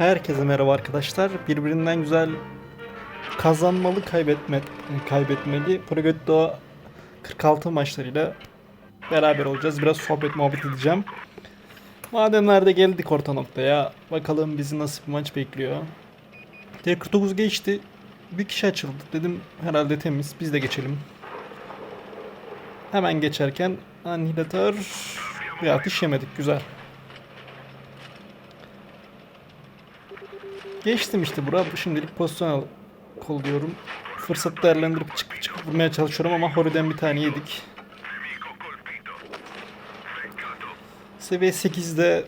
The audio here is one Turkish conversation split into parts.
Herkese merhaba arkadaşlar. Birbirinden güzel kazanmalı kaybetme, kaybetmeli Progetto 46 maçlarıyla beraber olacağız. Biraz sohbet muhabbet edeceğim. Mademlerde geldik orta noktaya. Bakalım bizi nasıl bir maç bekliyor. T49 geçti. Bir kişi açıldı. Dedim herhalde temiz. Biz de geçelim. Hemen geçerken Annihilator bir atış yemedik. Güzel. Geçtim işte bura. Şimdilik pozisyon al kolluyorum. Fırsat değerlendirip çıkıp çıkıp vurmaya çalışıyorum ama Hori'den bir tane yedik. Seviye 8'de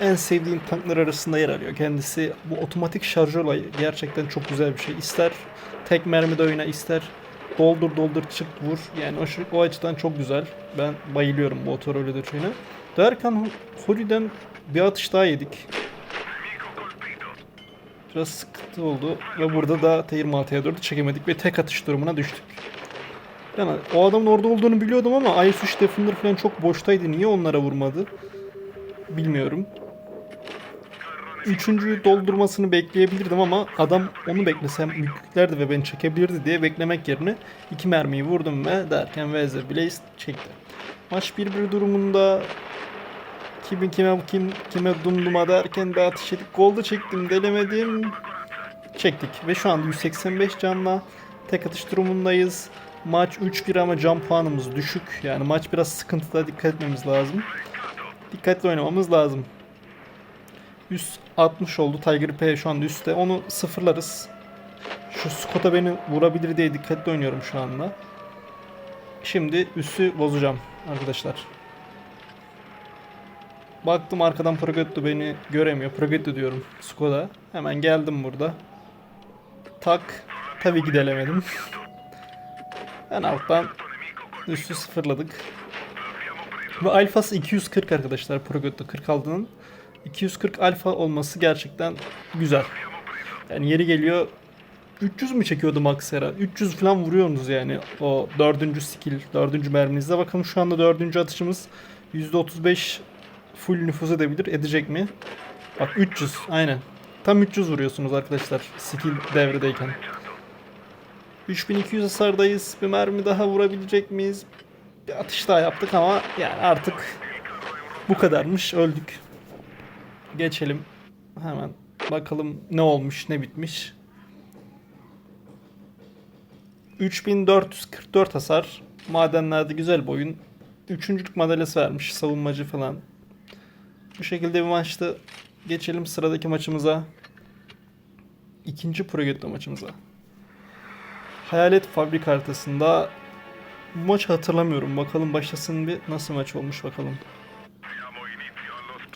en sevdiğim tanklar arasında yer alıyor. Kendisi bu otomatik şarj olayı gerçekten çok güzel bir şey. İster tek mermide oyna ister doldur doldur çık vur. Yani o, o açıdan çok güzel. Ben bayılıyorum bu otorolü şeyine. Derken Hori'den bir atış daha yedik. Biraz sıkıntı oldu ve burada da T26'ya 4'ü çekemedik ve tek atış durumuna düştük. Yani o adamın orada olduğunu biliyordum ama IS-3 Defender falan çok boştaydı. Niye onlara vurmadı? Bilmiyorum. Üçüncüyü doldurmasını bekleyebilirdim ama adam onu beklesem yüklerdi ve beni çekebilirdi diye beklemek yerine iki mermiyi vurdum ve derken Veze Blaze çekti. Maç 1-1 durumunda Kimin kime kim kime dumduma derken bir atış yedik. Golda çektim delemedim. Çektik ve şu anda 185 canla tek atış durumundayız. Maç 3-1 ama can puanımız düşük. Yani maç biraz sıkıntıda dikkat etmemiz lazım. Dikkatli oynamamız lazım. 160 oldu. Tiger P şu anda üstte. Onu sıfırlarız. Şu Scott'a beni vurabilir diye dikkatli oynuyorum şu anda. Şimdi üssü bozacağım arkadaşlar. Baktım arkadan Progetto beni göremiyor. Progetto diyorum Skoda. Hemen geldim burada. Tak. Tabii ki delemedim. en alttan üstü sıfırladık. Ve alfası 240 arkadaşlar Progetto 46'nın. 240 alfa olması gerçekten güzel. Yani yeri geliyor 300 mü çekiyordu max herhalde? 300 falan vuruyorsunuz yani o dördüncü skill, dördüncü merminizde. Bakalım şu anda dördüncü atışımız %35 full nüfuz edebilir. Edecek mi? Bak 300 aynen. Tam 300 vuruyorsunuz arkadaşlar skill devredeyken. 3200 hasardayız. Bir mermi daha vurabilecek miyiz? Bir atış daha yaptık ama yani artık bu kadarmış. Öldük. Geçelim. Hemen bakalım ne olmuş, ne bitmiş. 3444 hasar. Madenlerde güzel bir oyun. Üçüncülük madalyası vermiş. Savunmacı falan. Bu şekilde bir maçta geçelim sıradaki maçımıza. İkinci Progetto maçımıza. Hayalet Fabrik haritasında bu maçı hatırlamıyorum. Bakalım başlasın bir nasıl maç olmuş bakalım.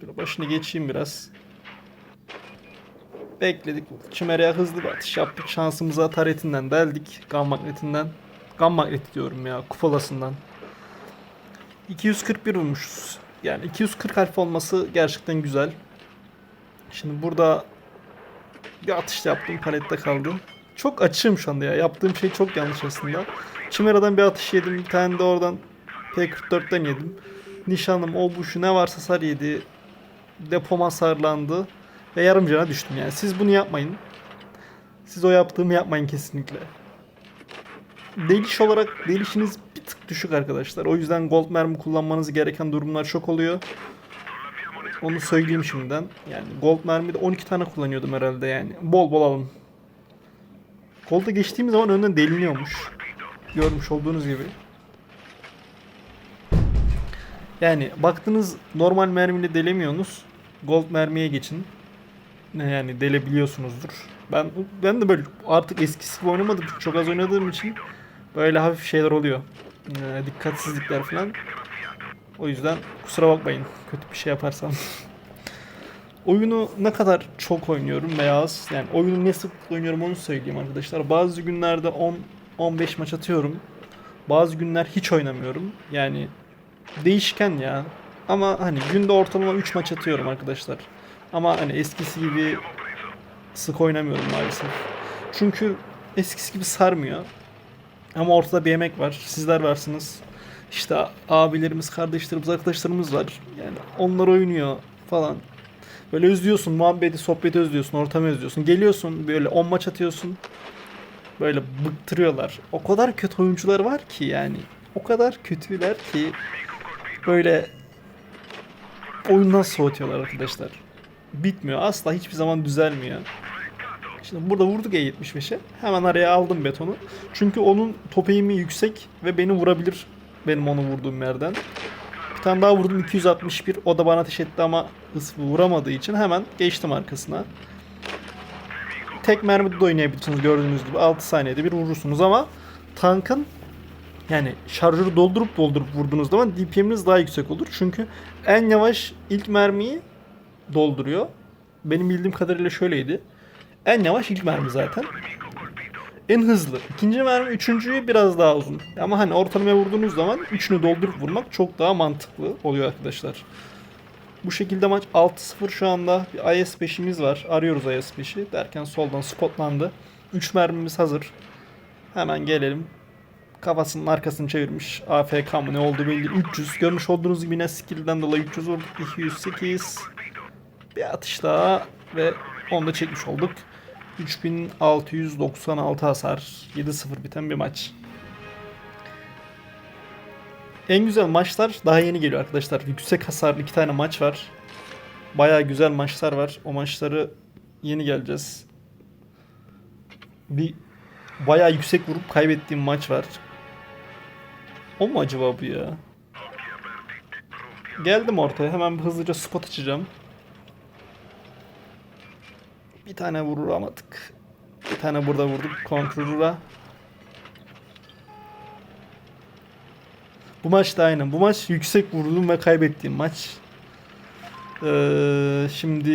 Şöyle başını geçeyim biraz. Bekledik. Çimer'e hızlı bir atış yaptık. Şansımıza taretinden deldik. Gam magnetinden. Gam magneti diyorum ya. Kupolasından. 241 vurmuşuz. Yani 240 alfa olması gerçekten güzel. Şimdi burada bir atış yaptım. Palette kaldım. Çok açığım şu anda ya. Yaptığım şey çok yanlış aslında. Chimera'dan bir atış yedim. Bir tane de oradan P44'ten yedim. Nişanım o bu ne varsa sar yedi. Depom hasarlandı. Ve yarım cana düştüm yani. Siz bunu yapmayın. Siz o yaptığımı yapmayın kesinlikle. Deliş olarak delişiniz tık düşük arkadaşlar. O yüzden gold mermi kullanmanız gereken durumlar çok oluyor. Onu söyleyeyim şimdiden. Yani gold mermi de 12 tane kullanıyordum herhalde yani. Bol bol alın. Gold'a geçtiğim zaman önden deliniyormuş. Görmüş olduğunuz gibi. Yani baktınız normal mermiyle delemiyorsunuz. Gold mermiye geçin. Yani delebiliyorsunuzdur. Ben ben de böyle artık eskisi gibi oynamadım. Çok az oynadığım için böyle hafif şeyler oluyor. Ee, dikkatsizlikler falan. O yüzden kusura bakmayın kötü bir şey yaparsam. Oyunu ne kadar çok oynuyorum veya az yani oyunu ne sık oynuyorum onu söyleyeyim arkadaşlar. Bazı günlerde 10 15 maç atıyorum. Bazı günler hiç oynamıyorum. Yani değişken ya. Ama hani günde ortalama 3 maç atıyorum arkadaşlar. Ama hani eskisi gibi sık oynamıyorum maalesef. Çünkü eskisi gibi sarmıyor. Ama ortada bir emek var. Sizler varsınız. İşte abilerimiz, kardeşlerimiz, arkadaşlarımız var. Yani onlar oynuyor falan. Böyle özlüyorsun, muhabbeti, sohbeti özlüyorsun, ortamı özlüyorsun. Geliyorsun böyle 10 maç atıyorsun. Böyle bıktırıyorlar. O kadar kötü oyuncular var ki yani. O kadar kötüler ki böyle oyundan soğutuyorlar arkadaşlar. Bitmiyor. Asla hiçbir zaman düzelmiyor. Şimdi burada vurduk E75'e. Hemen araya aldım betonu. Çünkü onun top eğimi yüksek ve beni vurabilir benim onu vurduğum yerden. Bir tane daha vurdum 261. O da bana ateş etti ama vuramadığı için hemen geçtim arkasına. Tek mermide de oynayabilirsiniz gördüğünüz gibi. 6 saniyede bir vurursunuz ama tankın yani şarjörü doldurup doldurup vurduğunuz zaman DPM'iniz daha yüksek olur. Çünkü en yavaş ilk mermiyi dolduruyor. Benim bildiğim kadarıyla şöyleydi. En yavaş ilk mermi zaten. En hızlı. İkinci mermi üçüncüyü biraz daha uzun. Ama hani ortalamaya vurduğunuz zaman üçünü doldurup vurmak çok daha mantıklı oluyor arkadaşlar. Bu şekilde maç 6-0 şu anda. Bir IS-5'imiz var. Arıyoruz IS-5'i. Derken soldan spotlandı. 3 mermimiz hazır. Hemen gelelim. Kafasının arkasını çevirmiş. AFK mı ne oldu belli. 300. Görmüş olduğunuz gibi yine skill'den dolayı 300 vurduk. 208. Bir atış daha ve onu da çekmiş olduk. 3696 hasar. 7-0 biten bir maç. En güzel maçlar daha yeni geliyor arkadaşlar. Yüksek hasarlı iki tane maç var. Baya güzel maçlar var. O maçları yeni geleceğiz. Bir baya yüksek vurup kaybettiğim maç var. O mu acaba bu ya? Geldim ortaya. Hemen hızlıca spot açacağım. Bir tane vuramadık. Bir tane burada vurduk kontrolüre. Bu maç da aynen. Bu maç yüksek vurdum ve kaybettiğim maç. Ee, şimdi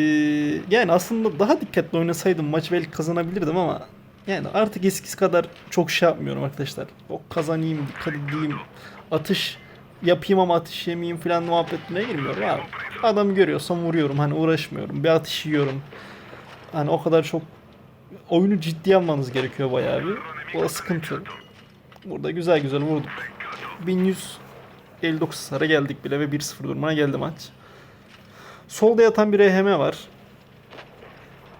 yani aslında daha dikkatli oynasaydım maç belki kazanabilirdim ama yani artık eskisi kadar çok şey yapmıyorum arkadaşlar. O kazanayım, dikkat edeyim, atış yapayım ama atış yemeyeyim falan muhabbetine girmiyorum abi. Adamı görüyorsam vuruyorum hani uğraşmıyorum. Bir atış yiyorum. Hani o kadar çok oyunu ciddiye almanız gerekiyor bayağı bir. O da sıkıntı. Burada güzel güzel vurduk. 1159 hasara geldik bile ve 1-0 durumuna geldi maç. Solda yatan bir EHM var.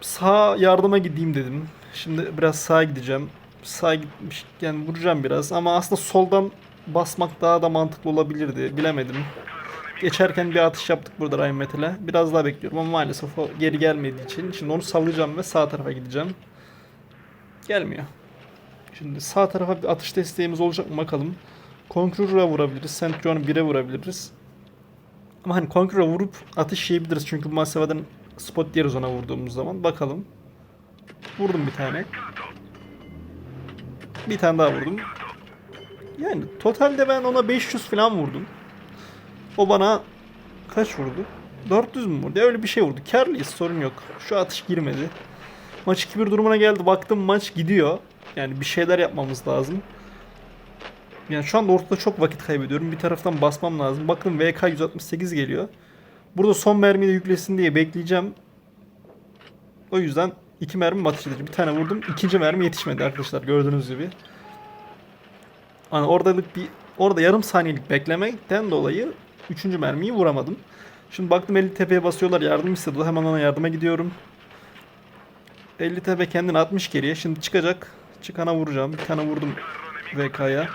Sağ yardıma gideyim dedim. Şimdi biraz sağa gideceğim. Sağa gitmiş yani vuracağım biraz ama aslında soldan basmak daha da mantıklı olabilirdi. Bilemedim. Geçerken bir atış yaptık burada Ryan Metal'e. Biraz daha bekliyorum ama maalesef o geri gelmediği için şimdi onu sallayacağım ve sağ tarafa gideceğim. Gelmiyor. Şimdi sağ tarafa bir atış desteğimiz olacak mı bakalım. Conqueror'a vurabiliriz. Centurion'u 1'e vurabiliriz. Ama hani Conqueror'a vurup atış yiyebiliriz. Çünkü bu Maseva'dan spot yeriz ona vurduğumuz zaman. Bakalım. Vurdum bir tane. Bir tane daha vurdum. Yani totalde ben ona 500 falan vurdum. O bana kaç vurdu? 400 mü vurdu? Öyle bir şey vurdu. Karlıyız sorun yok. Şu atış girmedi. Maç 2-1 durumuna geldi. Baktım maç gidiyor. Yani bir şeyler yapmamız lazım. Yani şu anda ortada çok vakit kaybediyorum. Bir taraftan basmam lazım. Bakın VK 168 geliyor. Burada son mermiyi de yüklesin diye bekleyeceğim. O yüzden iki mermi atış edeceğim. Bir tane vurdum. İkinci mermi yetişmedi arkadaşlar gördüğünüz gibi. Hani oradalık bir orada yarım saniyelik beklemekten dolayı üçüncü mermiyi vuramadım. Şimdi baktım 50 tepeye basıyorlar yardım istedi. Hemen ona yardıma gidiyorum. 50 tepe kendini atmış geriye. Şimdi çıkacak. Çıkana vuracağım. Bir tane vurdum VK'ya.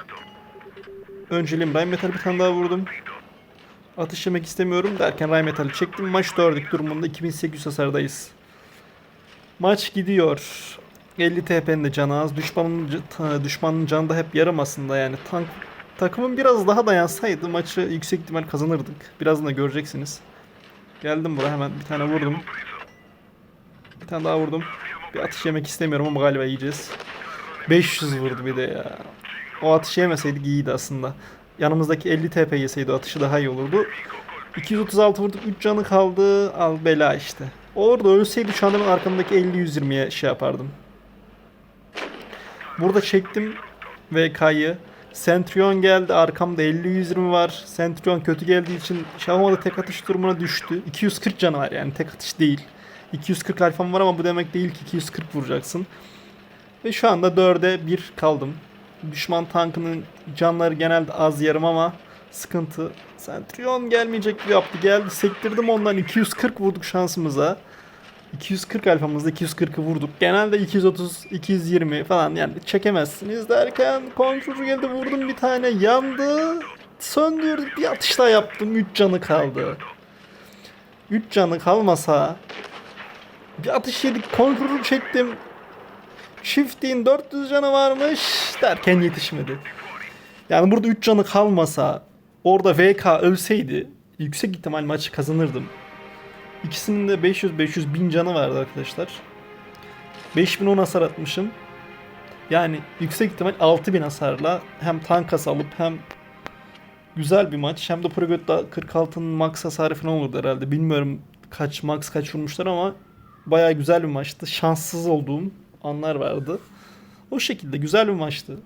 Önceliğim Ray Metal bir tane daha vurdum. Atış yemek istemiyorum derken Ray Metal'i çektim. Maç 4'lük durumunda 2800 hasardayız. Maç gidiyor. 50 TP'nin de canı az. Düşmanın, düşmanın canı da hep yarım aslında yani. Tank takımın biraz daha dayansaydı maçı yüksek ihtimal kazanırdık. Birazdan da göreceksiniz. Geldim buraya hemen bir tane vurdum. Bir tane daha vurdum. Bir atış yemek istemiyorum ama galiba yiyeceğiz. 500 vurdu bir de ya. O atışı yemeseydik iyiydi aslında. Yanımızdaki 50 TP yeseydi atışı daha iyi olurdu. 236 vurduk 3 canı kaldı. Al bela işte. Orada ölseydi şu anda ben arkamdaki 50-120'ye şey yapardım. Burada çektim VK'yı. Centurion geldi. Arkamda 50-120 var. Centurion kötü geldiği için Şahmada tek atış durumuna düştü. 240 canı var yani tek atış değil. 240 alfam var ama bu demek değil ki 240 vuracaksın. Ve şu anda 4'e 1 kaldım. Düşman tankının canları genelde az yarım ama sıkıntı. Centurion gelmeyecek gibi yaptı. Geldi sektirdim ondan 240 vurduk şansımıza. 240 alfamızda 240'ı vurduk. Genelde 230, 220 falan yani çekemezsiniz derken kontrolü geldi vurdum bir tane yandı. Söndürdük bir atış daha yaptım 3 canı kaldı. 3 canı kalmasa bir atış yedik kontrolü çektim. Shifting 400 canı varmış derken yetişmedi. Yani burada 3 canı kalmasa orada VK ölseydi yüksek ihtimal maçı kazanırdım. İkisinin de 500-500 bin canı vardı arkadaşlar. 5010 hasar atmışım. Yani yüksek ihtimal 6000 hasarla hem tank hasar alıp hem güzel bir maç hem de Progot'ta 46'nın max hasarı falan olurdu herhalde. Bilmiyorum kaç max kaç vurmuşlar ama baya güzel bir maçtı. Şanssız olduğum anlar vardı. O şekilde güzel bir maçtı.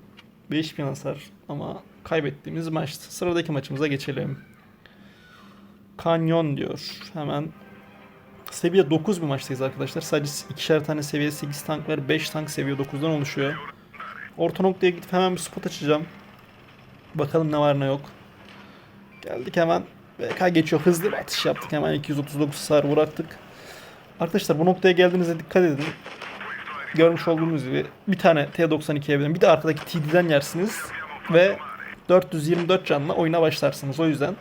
5000 hasar ama kaybettiğimiz maçtı. Sıradaki maçımıza geçelim. Kanyon diyor. Hemen Seviye 9 bir maçtayız arkadaşlar. Sadece ikişer tane seviye 8 tank var. 5 tank seviye 9'dan oluşuyor. Orta noktaya gidip hemen bir spot açacağım. Bakalım ne var ne yok. Geldik hemen. VK geçiyor. Hızlı bir atış yaptık. Hemen 239 hasar bıraktık. Arkadaşlar bu noktaya geldiğinizde dikkat edin. Görmüş olduğunuz gibi bir tane T92'ye bilen bir de arkadaki TD'den yersiniz. Ve 424 canla oyuna başlarsınız. O yüzden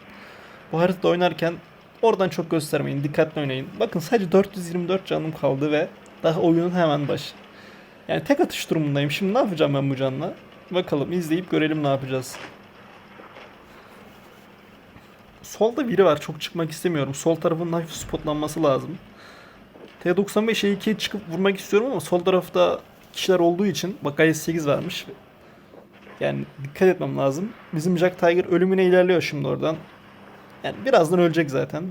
bu haritada oynarken Oradan çok göstermeyin. Dikkatli oynayın. Bakın sadece 424 canım kaldı ve daha oyunun hemen başı. Yani tek atış durumundayım. Şimdi ne yapacağım ben bu canla? Bakalım izleyip görelim ne yapacağız. Solda biri var. Çok çıkmak istemiyorum. Sol tarafın hafif spotlanması lazım. T95 E2'ye çıkıp vurmak istiyorum ama sol tarafta kişiler olduğu için bak IS-8 varmış. Yani dikkat etmem lazım. Bizim Jack Tiger ölümüne ilerliyor şimdi oradan. Yani birazdan ölecek zaten.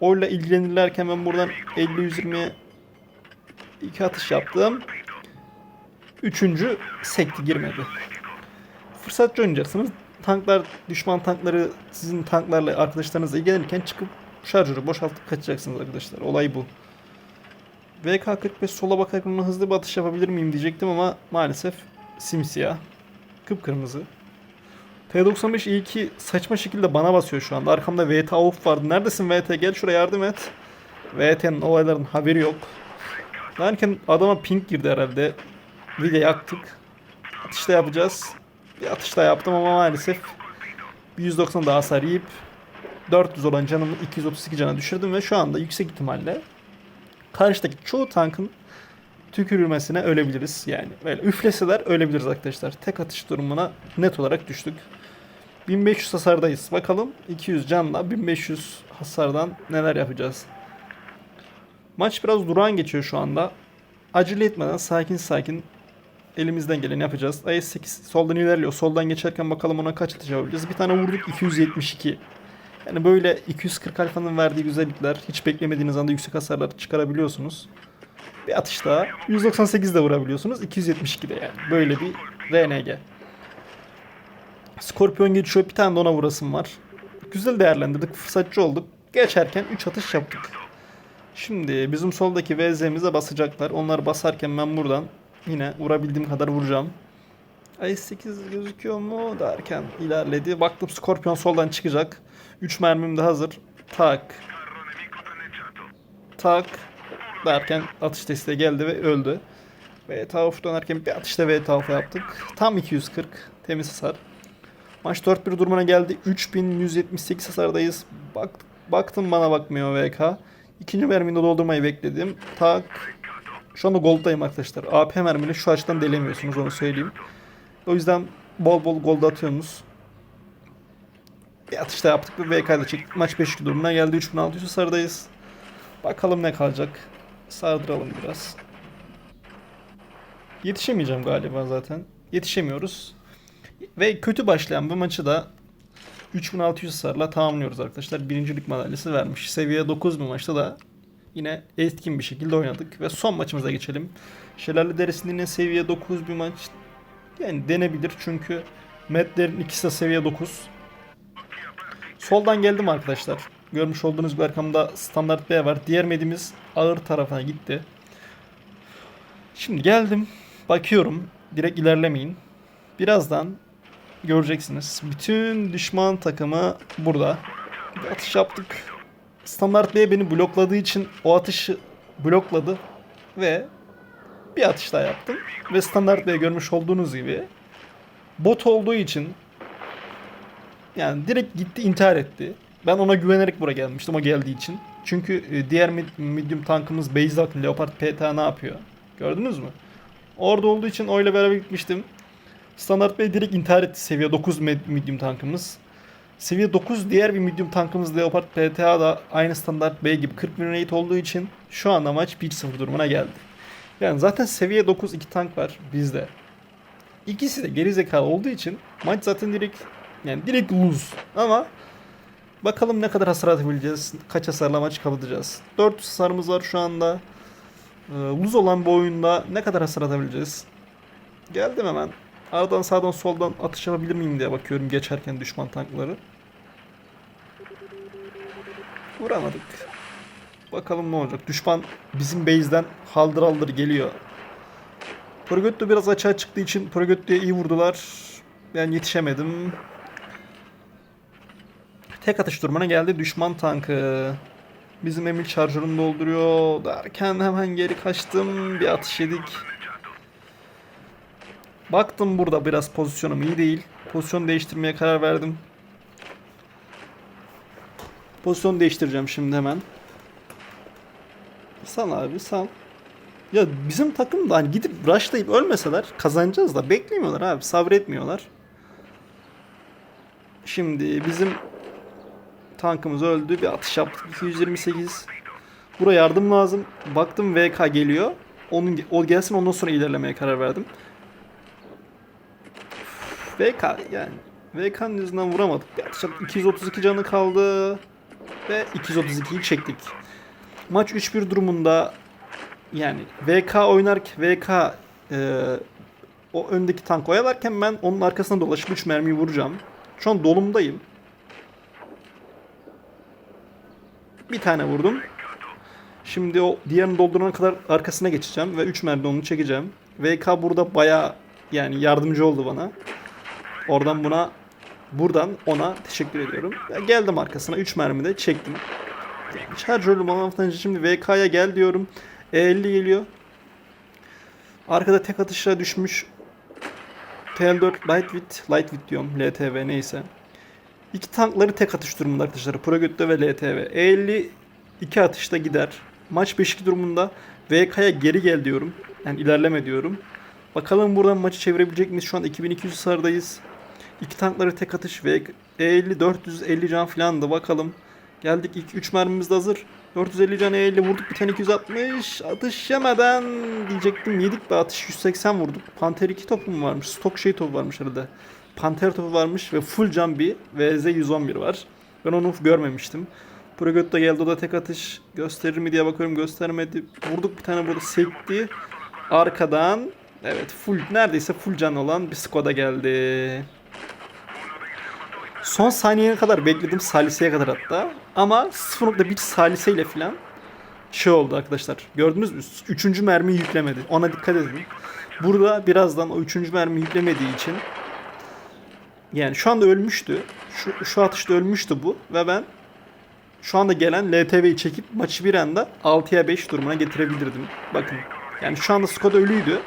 Oyla ilgilenirlerken ben buradan 50-120'ye iki atış yaptım. Üçüncü sekti girmedi. Fırsatçı oynayacaksınız. Tanklar, düşman tankları sizin tanklarla arkadaşlarınızla ilgilenirken çıkıp şarjörü boşaltıp kaçacaksınız arkadaşlar. Olay bu. VK45 sola ona hızlı bir atış yapabilir miyim diyecektim ama maalesef simsiyah. Kıpkırmızı. T95 iyi ki saçma şekilde bana basıyor şu anda. Arkamda VT off vardı. Neredesin VT? Gel şuraya yardım et. VT'nin olayların haberi yok. Derken adama ping girdi herhalde. Video yaktık. Atışta yapacağız. Bir atışta yaptım ama maalesef 190 daha hasar yiyip 400 olan canımı 232 cana düşürdüm ve şu anda yüksek ihtimalle karşıdaki çoğu tankın tükürülmesine ölebiliriz. Yani böyle üfleseler ölebiliriz arkadaşlar. Tek atış durumuna net olarak düştük. 1500 hasardayız. Bakalım 200 canla 1500 hasardan neler yapacağız. Maç biraz durağan geçiyor şu anda. Acele etmeden sakin sakin elimizden geleni yapacağız. IS-8 soldan ilerliyor. Soldan geçerken bakalım ona kaç atış yapabileceğiz. Bir tane vurduk 272. Yani böyle 240 alfanın verdiği güzellikler hiç beklemediğiniz anda yüksek hasarlar çıkarabiliyorsunuz. Bir atış daha 198 de vurabiliyorsunuz. 272 de yani. Böyle bir RNG. Skorpion geçiyor. Bir tane de ona vurasım var. Güzel değerlendirdik. Fırsatçı olduk. Geçerken 3 atış yaptık. Şimdi bizim soldaki VZ'mize basacaklar. Onlar basarken ben buradan yine vurabildiğim kadar vuracağım. IS-8 gözüküyor mu derken ilerledi. Baktım Skorpion soldan çıkacak. 3 mermim de hazır. Tak. Tak. Derken atış desteği geldi ve öldü. Ve tavuf dönerken bir atışta ve tavuf yaptık. Tam 240. Temiz hasar. Maç 4-1 durumuna geldi. 3178 hasardayız. Bak, baktım bana bakmıyor VK. İkinci mermini doldurmayı bekledim. Tak. Şu anda gold'dayım arkadaşlar. AP mermini şu açıdan delemiyorsunuz onu söyleyeyim. O yüzden bol bol gold atıyorsunuz. Bir atışta yaptık ve VK'da çektik. Maç 5-2 durumuna geldi. 3600 hasardayız. Bakalım ne kalacak. Sardıralım biraz. Yetişemeyeceğim galiba zaten. Yetişemiyoruz. Ve kötü başlayan bu maçı da 3600 hasarla tamamlıyoruz arkadaşlar. Birincilik madalyası vermiş. Seviye 9 bir maçta da yine etkin bir şekilde oynadık. Ve son maçımıza geçelim. Şelale Deresi'nin yine seviye 9 bir maç. Yani denebilir çünkü Medlerin ikisi de seviye 9. Soldan geldim arkadaşlar. Görmüş olduğunuz gibi arkamda standart B var. Diğer medimiz ağır tarafına gitti. Şimdi geldim. Bakıyorum. Direkt ilerlemeyin. Birazdan göreceksiniz. Bütün düşman takımı burada. Bir atış yaptık. Standart B beni blokladığı için o atışı blokladı ve bir atış daha yaptım. Ve standart B görmüş olduğunuz gibi bot olduğu için yani direkt gitti intihar etti. Ben ona güvenerek buraya gelmiştim o geldiği için. Çünkü e, diğer medium tankımız Beyzat Leopard PTA ne yapıyor? Gördünüz mü? Orada olduğu için oyla beraber gitmiştim. Standart Bey direkt intihar etti seviye 9 med- medium tankımız. Seviye 9 diğer bir medium tankımız Leopard PTA da aynı standart B gibi 40 bin rate olduğu için şu anda maç 1-0 durumuna geldi. Yani zaten seviye 9 iki tank var bizde. İkisi de geri zekalı olduğu için maç zaten direkt yani direkt lose. Ama bakalım ne kadar hasar atabileceğiz. Kaç hasarla maç kapatacağız. 4 hasarımız var şu anda. Ee, lose olan bu oyunda ne kadar hasar atabileceğiz. Geldim hemen. Aradan sağdan soldan atış yapabilir miyim diye bakıyorum geçerken düşman tankları. Vuramadık. Bakalım ne olacak. Düşman bizim base'den haldır haldır geliyor. Progetto biraz açığa çıktığı için Progetto'ya iyi vurdular. Ben yetişemedim. Tek atış durumuna geldi düşman tankı. Bizim Emil şarjörünü dolduruyor derken hemen geri kaçtım. Bir atış yedik. Baktım burada biraz pozisyonum iyi değil. Pozisyon değiştirmeye karar verdim. Pozisyon değiştireceğim şimdi hemen. Sal abi sal. Ya bizim takım da hani gidip rushlayıp ölmeseler kazanacağız da beklemiyorlar abi sabretmiyorlar. Şimdi bizim tankımız öldü bir atış yaptık 228. Buraya yardım lazım. Baktım VK geliyor. Onun o gelsin ondan sonra ilerlemeye karar verdim. VK yani VK'nın yüzünden vuramadık. Yaptık. 232 canı kaldı ve 232'yi çektik. Maç 3-1 durumunda yani VK oynarken VK e, o öndeki tank oyalarken ben onun arkasına dolaşıp 3 mermiyi vuracağım. Şu an dolumdayım. Bir tane vurdum. Şimdi o diğerini doldurana kadar arkasına geçeceğim ve 3 mermi onu çekeceğim. VK burada baya yani yardımcı oldu bana. Oradan buna buradan ona teşekkür ediyorum. Ben geldim arkasına 3 mermi de çektim. Charger'lı bana avantajı şimdi VK'ya gel diyorum. E50 geliyor. Arkada tek atışla düşmüş. TL4 Lightweight, Lightweight diyorum. LTV neyse. İki tankları tek atış durumunda arkadaşlar. Progötte ve LTV. E50 iki atışta gider. Maç 5-2 durumunda VK'ya geri gel diyorum. Yani ilerleme diyorum. Bakalım buradan maçı çevirebilecek miyiz? Şu an 2200 sardayız. İki tankları tek atış ve E50 450 can falan da bakalım. Geldik ilk 3 mermimiz de hazır. 450 can E50 vurduk bir tane 260. Atış yemeden diyecektim yedik be atış 180 vurduk. Panter 2 topu mu varmış? Stok şey topu varmış arada. Panter topu varmış ve full can bir VZ 111 var. Ben onu görmemiştim. Progetto geldi o da tek atış gösterir mi diye bakıyorum göstermedi. Vurduk bir tane burada sekti. Arkadan evet full neredeyse full can olan bir squad'a geldi. Son saniyeye kadar bekledim saliseye kadar hatta. Ama 0.1 saliseyle falan şey oldu arkadaşlar. Gördünüz mü? Üçüncü mermi yüklemedi. Ona dikkat edin. Burada birazdan o üçüncü mermi yüklemediği için yani şu anda ölmüştü. Şu, şu atışta ölmüştü bu ve ben şu anda gelen LTV'yi çekip maçı bir anda 6'ya 5 durumuna getirebilirdim. Bakın. Yani şu anda Skoda ölüydü.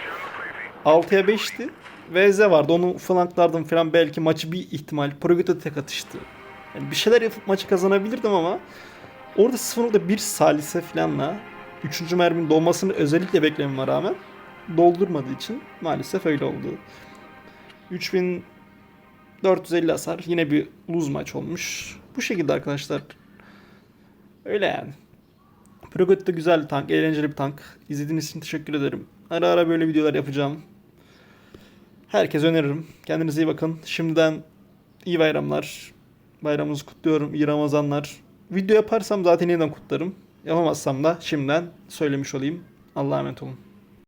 6'ya 5'ti. VZ vardı. Onu flanklardım falan belki maçı bir ihtimal. Progito tek atıştı. Yani bir şeyler yapıp maçı kazanabilirdim ama orada 0.1 salise falanla 3. merminin dolmasını özellikle beklememe rağmen doldurmadığı için maalesef öyle oldu. 3450 hasar. Yine bir lose maç olmuş. Bu şekilde arkadaşlar. Öyle yani. Progotto güzel bir tank, eğlenceli bir tank. İzlediğiniz için teşekkür ederim. Ara ara böyle videolar yapacağım. Herkese öneririm. Kendinize iyi bakın. Şimdiden iyi bayramlar. Bayramınızı kutluyorum. İyi Ramazanlar. Video yaparsam zaten yeniden kutlarım. Yapamazsam da şimdiden söylemiş olayım. Allah'a emanet olun.